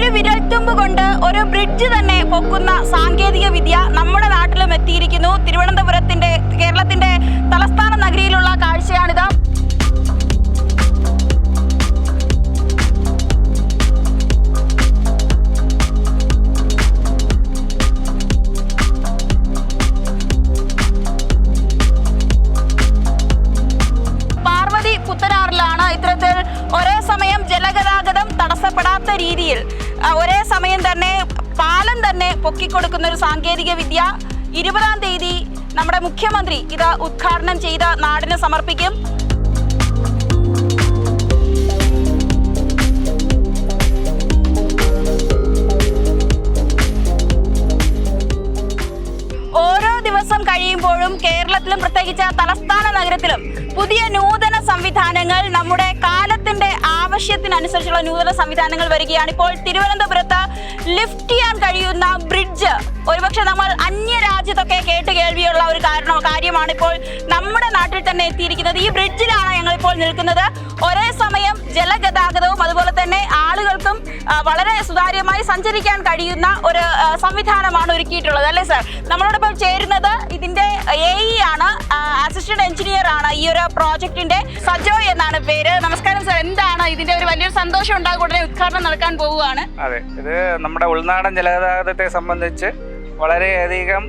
ഒരു വിരൽത്തുമ്പ് കൊണ്ട് ഒരു ബ്രിഡ്ജ് തന്നെ പൊക്കുന്ന സാങ്കേതിക വിദ്യ നമ്മുടെ നാട്ടിലും എത്തിയിരിക്കുന്നു. തിരുവനന്തപുരത്തിന്റെ കേരളത്തിന്റെ തലസ്ഥാന നഗരിയിലുള്ള കാഴ്ചയാണിത്. രീതിയിൽ. ഒരേ സമയം തന്നെ പാലം തന്നെ പൊക്കിക്കൊടുക്കുന്ന ഒരു സാങ്കേതിക വിദ്യ ഇരുപതാം തീയതി നമ്മുടെ മുഖ്യമന്ത്രി ഇത് ഉദ്ഘാടനം ചെയ്ത് നാടിന് സമർപ്പിക്കും. ഓരോ ദിവസം കഴിയുമ്പോഴും കേരളത്തിലും പ്രത്യേകിച്ച് തലസ്ഥാന നഗരത്തിലും പുതിയ നൂതന സംവിധാനങ്ങൾ നമ്മുടെ കാലത്തിന്റെ ആവശ്യത്തിനനുസരിച്ചുള്ള നൂതന സംവിധാനങ്ങൾ വരികയാണ്. ഇപ്പോൾ തിരുവനന്തപുരത്ത് ലിഫ്റ്റ് ചെയ്യാൻ കഴിയുന്ന ബ്രിഡ്ജ് ഒരുപക്ഷെ നമ്മൾ അന്യ രാജ്യത്തൊക്കെ കേട്ട് കേൾവിയുള്ള ഒരു കാരണം കാര്യമാണ് ഇപ്പോൾ നമ്മുടെ നാട്ടിൽ തന്നെ എത്തിയിരിക്കുന്നത്. ഈ ബ്രിഡ്ജിലാണ് ഞങ്ങൾ ഇപ്പോൾ നിൽക്കുന്നത്. ഒരേ സമയം ജലഗതാഗതവും അതുപോലെ തന്നെ ആളുകൾക്കും വളരെ സുതാര്യമായി സഞ്ചരിക്കാൻ കഴിയുന്ന ഒരു സംവിധാനമാണ് ഒരുക്കിയിട്ടുള്ളത്. അല്ലേ സാർ നമ്മളോടൊപ്പം ചേരുന്നത് ഇതിന്റെ എ ഇ ആണ്. അസിസ്റ്റന്റ് എഞ്ചിനീയർ ആണ് ഈ ഒരു പ്രോജക്റ്റിന്റെ സജോ എന്നാണ് പേര്. നമസ്കാരം സർ എന്താണ് ഇതിന്റെ ഒരു വലിയൊരു സന്തോഷം ഉണ്ടാകും ഉടനെ ഉദ്ഘാടനം നടക്കാൻ പോവുകയാണ്. അതെ ഇത് നമ്മുടെ ഉൾനാടൻ ജലഗതാഗതത്തെ സംബന്ധിച്ച് വളരെയധികം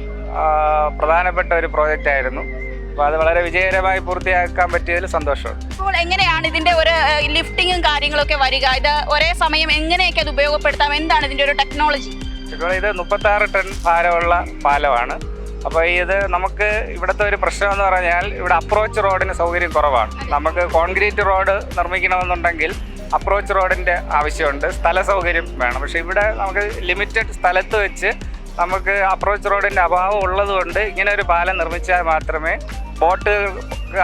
പ്രധാനപ്പെട്ട ഒരു പ്രോജക്റ്റ് ആയിരുന്നു. അപ്പോൾ അത് വളരെ വിജയകരമായി പൂർത്തിയാക്കാൻ പറ്റിയതിൽ സന്തോഷം. അപ്പോൾ എങ്ങനെയാണ് ഇതിന്റെ ഒരു ലിഫ്റ്റിങ്ങും കാര്യങ്ങളൊക്കെ വരിക? ഇത് ഒരേ സമയം എങ്ങനെയൊക്കെ അത് ഉപയോഗപ്പെടുത്താം? എന്താണ് ഇതിന്റെ ഒരു ടെക്നോളജി ഇപ്പോൾ ഇത് മുപ്പത്താറ് ടൺ ഭാരമുള്ള പാലമാണ്. അപ്പോൾ ഇത് നമുക്ക് ഇവിടുത്തെ ഒരു പ്രശ്നം എന്ന് പറഞ്ഞാൽ ഇവിടെ അപ്രോച്ച് റോഡിന് സൗകര്യം കുറവാണ്. നമുക്ക് കോൺക്രീറ്റ് റോഡ് നിർമ്മിക്കണമെന്നുണ്ടെങ്കിൽ അപ്രോച്ച് റോഡിന്റെ ആവശ്യമുണ്ട്. സ്ഥല സൗകര്യം വേണം. പക്ഷേ ഇവിടെ നമുക്ക് ലിമിറ്റഡ് സ്ഥലത്ത് വെച്ച് നമുക്ക് അപ്രോച്ച് റോഡിന്റെ അഭാവം ഉള്ളതുകൊണ്ട് ഇങ്ങനെ ഒരു പാലം നിർമ്മിച്ചാൽ മാത്രമേ ബോട്ട്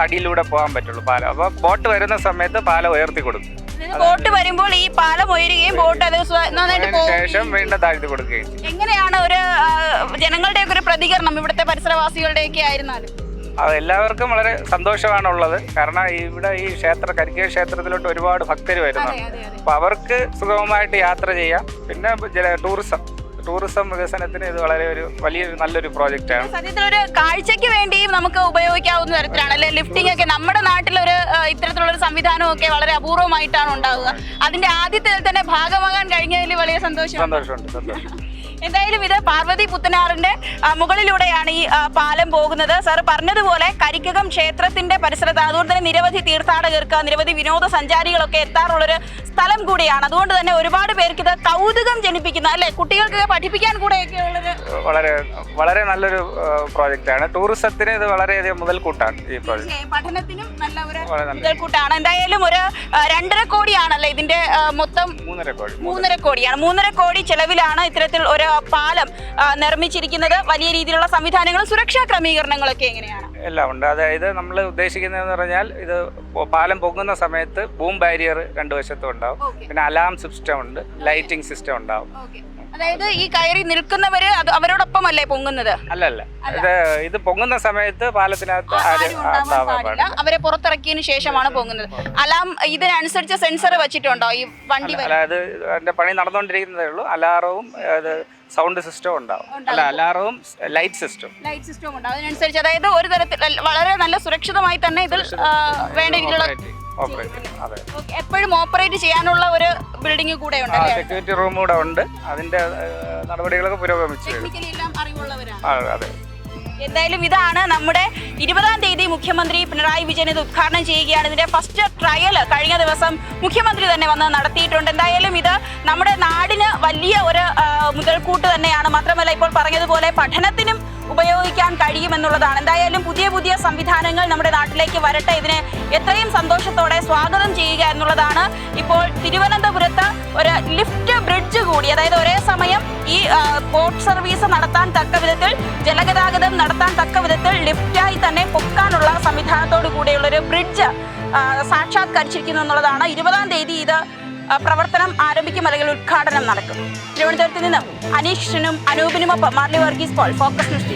അടിയിലൂടെ പോകാൻ പറ്റുള്ളൂ. പാലം. അപ്പോൾ ബോട്ട് വരുന്ന സമയത്ത് പാലം ഉയർത്തി കൊടുക്കും. ബോട്ട് വരുമ്പോൾ ഈ പാലം ഉയരുകയും ബോട്ട് നന്നായിട്ട് പോകും. വീണ്ടും താഴ്ത്തി കൊടുക്കുകയും എങ്ങനെയാണ് ഒരു ജനങ്ങളുടെ ഒരു പ്രതികരണം ഇവിടുത്തെ പരിസരവാസികളുടെയൊക്കെ ആയിരുന്നാലും? അത് എല്ലാവർക്കും വളരെ സന്തോഷമാണുള്ളത്. കാരണം ഇവിടെ ഈ ക്ഷേത്ര കരിക്കേ ക്ഷേത്രത്തിലോട്ട് ഒരുപാട് ഭക്തർ വരുന്നുണ്ട്. അപ്പോൾ അവർക്ക് സുഗമമായിട്ട് യാത്ര ചെയ്യാം. പിന്നെ ടൂറിസം. ടൂറിസം വികസനത്തിന് ഇത് വളരെ ഒരു വലിയ നല്ലൊരു പ്രോജക്റ്റാണ് സത്യത്തിൽ ഒരു കാഴ്ചയ്ക്ക് വേണ്ടിയും നമുക്ക് ഉപയോഗിക്കാവുന്ന തരത്തിലാണ് അല്ലെ? ലിഫ്റ്റിംഗ് ഒക്കെ നമ്മുടെ നാട്ടിലൊരു ഇത്തരത്തിലുള്ള ഒരു സംവിധാനമൊക്കെ വളരെ അപൂർവമായിട്ടാണ് ഉണ്ടാവുക. അതിന്റെ ആദ്യത്തിൽ തന്നെ ഭാഗമാകാൻ കഴിഞ്ഞതിൽ വലിയ സന്തോഷം. സന്തോഷമുണ്ട് സന്തോഷം എന്തായാലും ഇത് പാർവതി പുത്തനാറിന്റെ മുകളിലൂടെയാണ് ഈ പാലം പോകുന്നത്. സാർ പറഞ്ഞതുപോലെ കരിക്കകം ക്ഷേത്രത്തിന്റെ പരിസരത്ത് അതുകൊണ്ട് തന്നെ നിരവധി തീർത്ഥാടകർക്ക് നിരവധി വിനോദസഞ്ചാരികളൊക്കെ എത്താറുള്ളൊരു സ്ഥലം കൂടിയാണ്. അതുകൊണ്ട് തന്നെ ഒരുപാട് പേർക്ക് ഇത് കൗതുകം ജനിപ്പിക്കുന്ന അല്ലെ? കുട്ടികൾക്ക് പഠിപ്പിക്കാൻ കൂടെയൊക്കെ ഉള്ളൊരു വളരെ വളരെ നല്ലൊരു പ്രോജക്റ്റ് ആണ് ടൂറിസത്തിന് ഇത് വളരെയധികം മുതൽക്കൂട്ടാണ് ഈ പ്രോജക്റ്റ് പഠനത്തിനും നല്ല ഒരു മുതൽക്കൂട്ടാണ്. എന്തായാലും ഒരു ഇതിന്റെ മൊത്തം മൂന്നര കോടി മൂന്നര കോടിയാണ്. മൂന്നര കോടി ചെലവിലാണ് ഇത്തരത്തിൽ ഒരു പാലം നിർമ്മിച്ചിരിക്കുന്നത്. വലിയ രീതിയിലുള്ള സംവിധാനങ്ങളും സുരക്ഷാ ക്രമീകരണങ്ങളൊക്കെ എങ്ങനെയാണ്? എല്ലാം ഉണ്ട്. അതായത് നമ്മൾ ഉദ്ദേശിക്കുന്നതെന്ന് പറഞ്ഞാൽ ഇത് പാലം പൊങ്ങുന്ന സമയത്ത് ബൂം ബാരിയർ രണ്ടു വശത്തും ഉണ്ടാവും. പിന്നെ അലാം സിസ്റ്റം ഉണ്ട് ലൈറ്റിംഗ് സിസ്റ്റം ഉണ്ടാവും. അതായത് ഈ കയറി നിൽക്കുന്നവര് അവരോടൊപ്പം അല്ലേ പൊങ്ങുന്നത്? അല്ലല്ല. ഇത് ഇത് പൊങ്ങുന്ന സമയത്ത് പാലത്തിനകത്ത് അവരെ പുറത്തിറക്കിയതിനു ശേഷമാണ് പൊങ്ങുന്നത്. അലാം ഇതിനനുസരിച്ച് സെൻസർ വെച്ചിട്ടുണ്ടോ? ഈ വണ്ടി അതായത് അതിന്റെ പണി നടന്നുകൊണ്ടിരിക്കുന്നതേ ഉള്ളൂ. അലാറവും അത് സൗണ്ട് സിസ്റ്റം ഉണ്ടാവും. അല്ല അലാറവും ലൈറ്റ് സിസ്റ്റം ലൈറ്റ് സിസ്റ്റം ഉണ്ടാവും. അതിനനുസരിച്ച് അതായത് ഒരു തരത്തിൽ വളരെ നല്ല സുരക്ഷിതമായി തന്നെ ഇതിൽ വേണ്ട രീതിയിലുള്ള എപ്പോഴും ഓപ്പറേറ്റ് ചെയ്യാനുള്ള ഒരു ബിൽഡിംഗ് കൂടെ ഉണ്ട് സെക്യൂരിറ്റി റൂം കൂടെ ഉണ്ട്. അതിന്റെ നടപടികളൊക്കെ പുരോഗമിച്ചു അതെ. എന്തായാലും ഇതാണ് നമ്മുടെ ഇരുപതാം തീയതി മുഖ്യമന്ത്രി പിണറായി വിജയൻ ഇത് ഉദ്ഘാടനം ചെയ്യുകയാണ്. ഇതിന്റെ ഫസ്റ്റ് ട്രയൽ കഴിഞ്ഞ ദിവസം മുഖ്യമന്ത്രി തന്നെ വന്ന് നടത്തിയിട്ടുണ്ട്. എന്തായാലും ഇത് നമ്മുടെ നാടിന് വലിയ ഒരു മുതൽക്കൂട്ട് തന്നെയാണ്. മാത്രമല്ല ഇപ്പോൾ പറഞ്ഞതുപോലെ പഠനത്തിനും ഉപയോഗിക്കാൻ കഴിയുമെന്നുള്ളതാണ്. എന്തായാലും പുതിയ പുതിയ സംവിധാനങ്ങൾ നമ്മുടെ നാട്ടിലേക്ക് വരട്ടെ. ഇതിനെ എത്രയും സന്തോഷത്തോടെ സ്വാഗതം ചെയ്യുക എന്നുള്ളതാണ് ഇപ്പോൾ തിരുവനന്തപുരത്ത് ഒരു ലിഫ്റ്റ് ബ്രിഡ്ജ് കൂടി അതായത് ഒരേ സമയം ഈ ബോട്ട് സർവീസ് നടത്താൻ തക്ക വിധത്തിൽ ജലഗതാഗതം നടത്താൻ തക്ക വിധത്തിൽ ലിഫ്റ്റായി തന്നെ പൊക്കാനുള്ള സംവിധാനത്തോടു കൂടിയുള്ള ഒരു ബ്രിഡ്ജ് സാക്ഷാത്കരിച്ചിരിക്കുന്നു എന്നുള്ളതാണ്. ഇരുപതാം തീയതി ഇത് പ്രവർത്തനം ആരംഭിക്കും അല്ലെങ്കിൽ ഉദ്ഘാടനം നടക്കും. തിരുവനന്തപുരത്ത് നിന്നും അനീഷിനും അനൂപിനുമൊപ്പം മാർലി വർഗീസ് പോൾ ഫോക്കസ് ന്യൂസ്